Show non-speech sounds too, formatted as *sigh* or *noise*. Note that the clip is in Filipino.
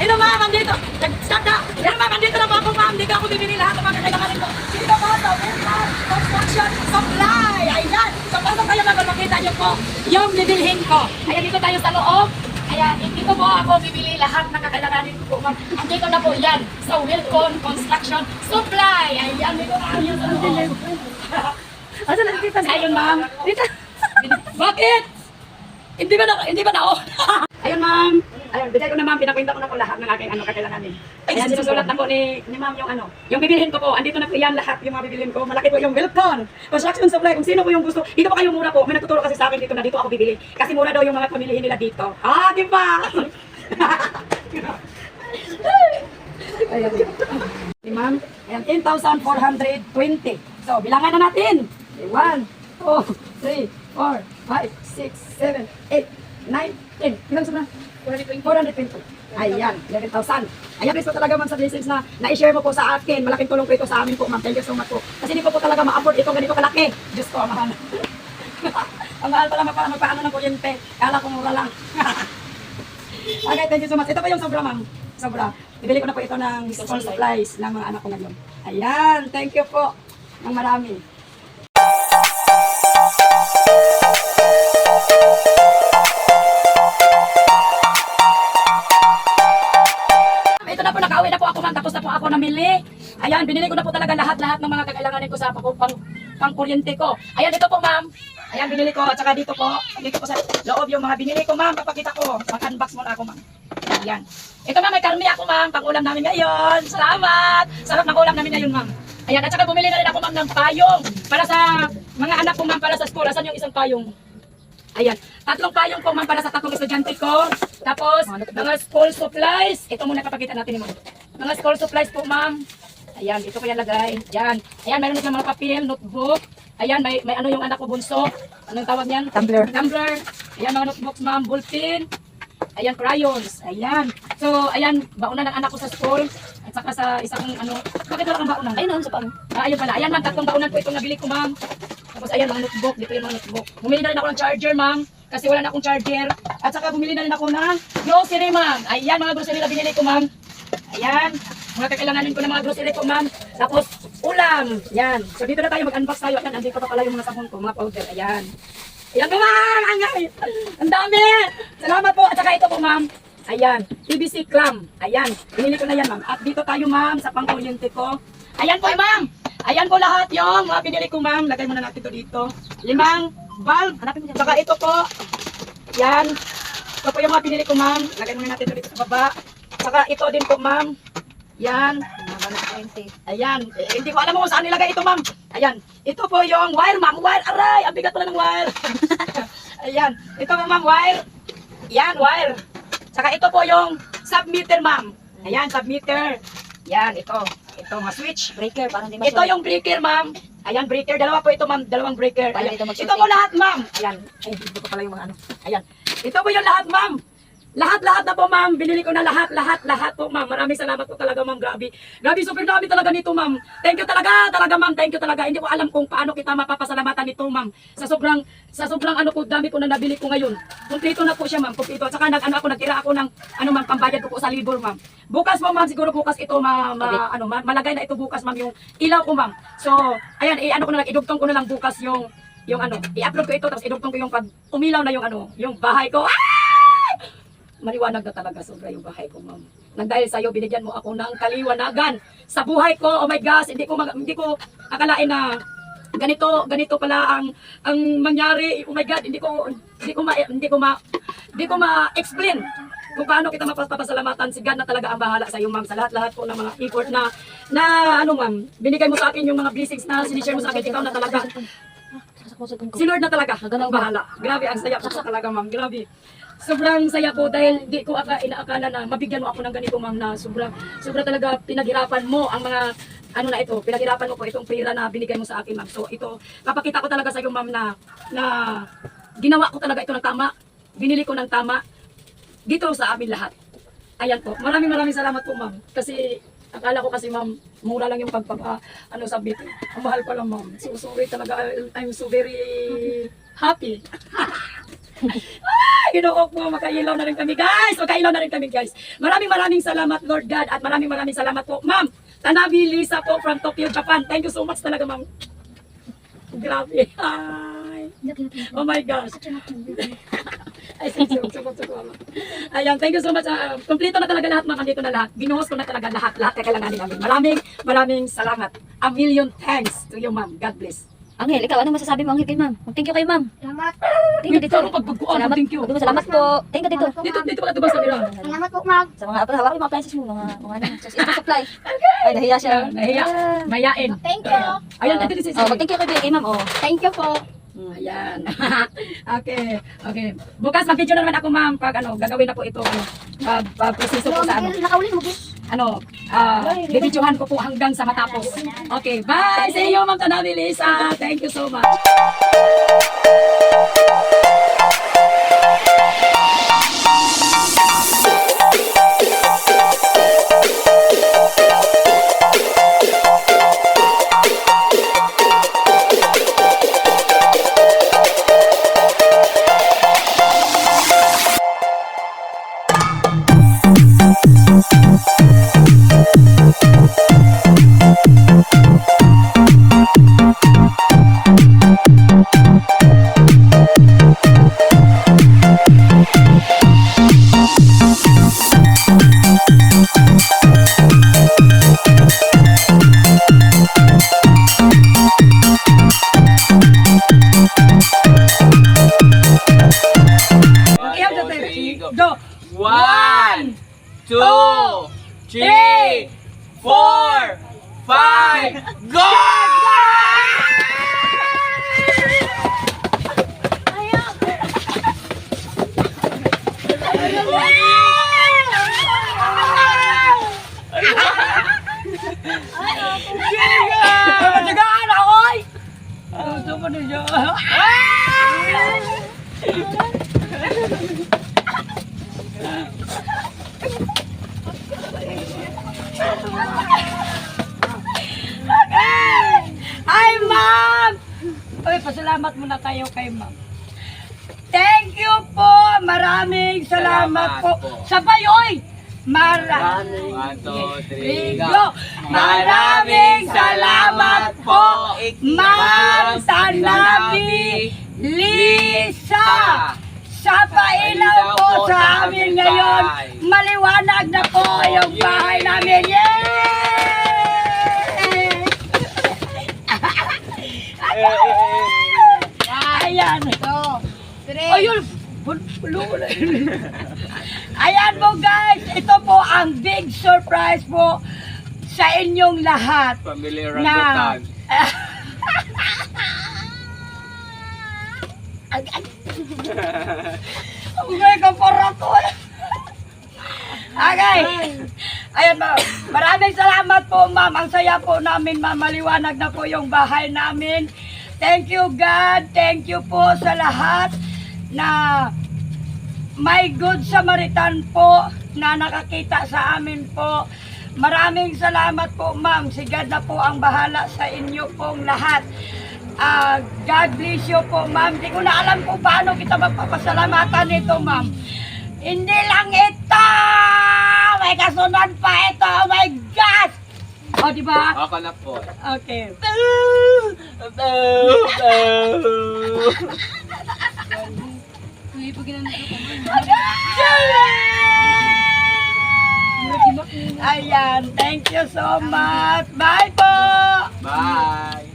Ino ma'am, andito. Nag-start na. Ino ma'am, andito na po ako ma'am. Dito ako bibili lahat ng mga kailanganin ko. Dito po sa Wilmar Construction Supply. Ayan. So, pasok kayo ma'am, makita niyo po yung bibilhin ko. Ayan, dito tayo sa loob. Ayan, dito po ako bibili lahat ng kakailanganin ko po ma'am. Andito na po yan sa Wilcon Construction Supply. Ayan, dito tayo sa loob. Asa na dito? Ayun ma'am. Dito. Bakit? Hindi ba na, hindi ba na oh? *laughs* Ayun ma'am. Ayun, bigay ko na ma'am, pinakwenta ko na po lahat ng aking ano kakailanganin. Ayan, sinusulat na po ni, ni ma'am yung ano. Yung bibilhin ko po, andito na po yan lahat yung mga bibilhin ko. Malaki po yung Wilcon. Construction supply, kung sino po yung gusto. Dito po kayo mura po. May nagtuturo kasi sa akin dito na dito ako bibili. Kasi mura daw yung mga pamilihin nila dito. Ah, di ba? *laughs* Ayan. Ni ma'am, ayan, 10,420. So, bilangan na natin. 1, 2, 3, 4, 5, 6, 7, 8, 9, 10. Ilang sobra? 420. Ayan, 11,000. Ayan, guys po talaga ma'am sa blessings na na-share mo po sa akin. Malaking tulong po ito sa amin po ma'am. Thank you so much po. Kasi hindi ko po talaga ma-afford itong ganito kalaki. Diyos ko, mahal. *laughs* Ang mahal pala magpa magpaano ng kuryente. Kala ko mura lang. *laughs* okay, thank you so much. Ito pa yung sobra ma'am. Sobra. Bibili ko na po ito ng school supplies ng mga anak ko ngayon. Ayan, thank you po. Ng marami. Ayan, binili ko na po talaga lahat-lahat ng mga kakailanganin ko sa pang, pang, pang kuryente ko. Ayan, dito po ma'am. Ayan, binili ko. At saka dito po, dito po sa loob yung mga binili ko ma'am. Papakita ko. Mag-unbox muna ako ma'am. Ayan. Ito ma'am, may karmi ako ma'am. Pang-ulam namin ngayon. Salamat. Sarap ng ulam namin ngayon ma'am. Ayan, at saka bumili na rin ako ma'am ng payong para sa mga anak ko ma'am para sa school. Asan yung isang payong? Ayan. Tatlong payong po ma'am para sa tatlong estudyante ko. Tapos, mga school supplies. Ito muna kapakita natin ma'am. Mga school supplies po ma'am. Ayan, ito ko yan lagay. Yan. Ayan, mayroon na siyang mga papel, notebook. Ayan, may, may ano yung anak ko bunso. Anong tawag niyan? Tumbler. Tumbler. Ayan, mga notebooks ma'am, ballpen. Ayan, crayons. Ayan. So, ayan, baunan ng anak ko sa school. At saka sa isang ano, bakit wala kang baunan? Ayun, ano sa pang. Ah, ayun pala. Ayan, ma'am. Tatlong baunan po itong nabili ko, ma'am. Tapos, ayan, mga notebook. Dito yung mga notebook. Bumili na rin ako ng charger, ma'am. Kasi wala na akong charger. At saka bumili na rin ako ng grocery, ma'am. Ayan, mga grocery na binili ko, ma'am. Ayan. Mga kakailanganin ko ng mga grocery ko, ma'am. Tapos, ulam. Yan. So, dito na tayo mag-unbox tayo. Ayan, andito pa pala yung mga sabon ko, mga powder. Ayan. Ayan po, ma'am. Angay. Ang dami. Salamat po. At saka ito po, ma'am. Ayan. PVC clam. Ayan. Binili ko na yan, ma'am. At dito tayo, ma'am, sa pangkuryente ko. Ayan po, ma'am. Ayan po lahat yung mga binili ko, ma'am. Lagay muna natin ito dito. Limang bulb. Hanapin mo dyan. Saka ito po. Yan. Ito po yung mga pinili ko, ma'am. Lagay muna natin ito dito sa baba. Saka ito din po, ma'am. Yan. Mga banat 20. Ayan. Eh, hindi ko alam mo kung saan nilagay ito, ma'am. Ayan. Ito po yung wire, ma'am. Wire. Aray! Ang bigat pala ng wire. *laughs* Ayan. Ito po, ma'am, wire. Yan, wire. Saka ito po yung submeter, ma'am. Ayan, submeter. Yan, ito. Ito, mga switch. Breaker, parang di Ito yung breaker, ma'am. Ayan, breaker. Dalawa po ito, ma'am. Dalawang breaker. Ayan. ito po lahat, ma'am. Ayan. Ay, dito ko pala yung mga ano. Ayan. Ito po yung lahat, ma'am. Lahat-lahat na po, ma'am. Binili ko na lahat, lahat, lahat po, ma'am. Maraming salamat po talaga, ma'am. Grabe. Grabe, super dami talaga nito, ma'am. Thank you talaga, talaga, ma'am. Thank you talaga. Hindi ko alam kung paano kita mapapasalamatan nito, ma'am. Sa sobrang, sa sobrang ano po, dami po na nabili ko ngayon. Kumplito na po siya, ma'am. Kumplito. At saka nag, ano ako, nagtira ako ng, ano, ma'am, pambayad ko po sa libur, ma'am. Bukas po, ma'am. Siguro bukas ito, ma, ma- ano, ma- malagay na ito bukas, ma'am, yung ilaw ko, ma'am. So, ayan, eh, ano ko na lang, idugtong ko na lang bukas yung, yung ano, i-upload ko ito, tapos idugtong ko yung pag umilaw na yung ano, yung bahay ko. Ah! Maliwanag na talaga sobra yung bahay ko, ma'am. Nang dahil sa iyo, binigyan mo ako ng kaliwanagan sa buhay ko. Oh my gosh, hindi ko mag- hindi ko akalain na ganito ganito pala ang ang mangyari. Oh my god, hindi ko hindi ko ma hindi ko ma hindi ko ma-explain kung paano kita mapapasalamatan si God na talaga ang bahala sa iyo, ma'am. Sa lahat-lahat po ng mga effort na na ano, ma'am, binigay mo sa akin yung mga blessings na sinishare mo sa akin. Ikaw na talaga. Ko. Si Lord na talaga ang bahala. Grabe, ang saya po talaga, ma'am. Grabe. Sobrang saya po dahil di ko aka, inaakala na mabigyan mo ako ng ganito, ma'am, na sobrang, sobrang talaga pinaghirapan mo ang mga ano na ito, pinaghirapan mo po itong pera na binigay mo sa akin, ma'am. So ito, papakita ko talaga sa iyo, ma'am, na, na ginawa ko talaga ito ng tama. Binili ko ng tama dito sa amin lahat. Ayan po. Maraming maraming salamat po, ma'am. Kasi akala ko kasi, ma'am, mura lang yung pagpapa, ano, submit. Ang mahal pa lang, ma'am. So sorry talaga. I'm so very happy. *laughs* Ay, ginoo po, makailaw na rin kami guys. Makailaw na rin kami guys. Maraming maraming salamat Lord God at maraming maraming salamat po ma'am. Tanabi Lisa po from Tokyo, Japan. Thank you so much talaga ma'am. Grabe. Hi. Oh my gosh. Ay, sige, sige, ma'am. Ayan, thank you so much. Kompleto na talaga lahat, ma'am. Andito na lahat. Binuhos ko na talaga lahat, lahat na namin. Maraming, maraming salamat. A million thanks to you, ma'am. God bless. Angel, ikaw, ano masasabi mo, Angel, kay ma'am? Thank you kay ma'am. Salamat. Thank you dito. Pagpagkuhan, Salamat. thank you. Salamat po. Thank you dito. Dito, dito pala diba sa nila. Salamat po, ma'am. Sa mga, hawak yung mga appliances mo, mga, mga ano, sa ito supply. Ay, nahiya siya. Nahiya. Ah. Mayain. Thank you. Ayan, dito, dito. Oh, mag-thank you kay ma'am, oh. Thank you po. Ayan. *laughs* okay. Okay. Bukas mag-video na naman ako, ma'am. Pag ano, gagawin na po ito. Ano, pag, pag presiso po sa ano. Nakauli mo, bis. Ano, ah, bibidyohan ko po hanggang sa matapos. Okay, bye! See you, Ma'am Tanabi Lisa! Thank you so much! Two, three, four, five, go! Matyagaan ako, oy! Gusto Uy, pasalamat muna tayo kay ma'am. Thank you po! Maraming salamat, Salamat po. po. Sabay, oy! Maraming! Maraming salamat po, Ma'am Tanabi Lisa! Sa pailaw po sa amin ngayon, maliwanag na po yung bahay namin. Yay! Ayan. Ayun! Bul- bul- Ayan po guys, ito po ang big surprise po sa inyong lahat. Familiar Na. rambutan. Ugay ka para ko. Okay. Ayan ma'am. Maraming salamat po ma'am. Ang saya po namin ma'am. Maliwanag na po yung bahay namin. Thank you God. Thank you po sa lahat na may good Samaritan po na nakakita sa amin po. Maraming salamat po ma'am. Si God na po ang bahala sa inyo pong lahat. Ah, God bless you po ma'am. Hindi ko na alam kung paano kita magpapasalamatan nito ma'am. Hindi lang ito! May kasunod pa ito! Oh my gosh! O, di ba? Ako na po. Okay. Ayan, thank you so much. Bye po!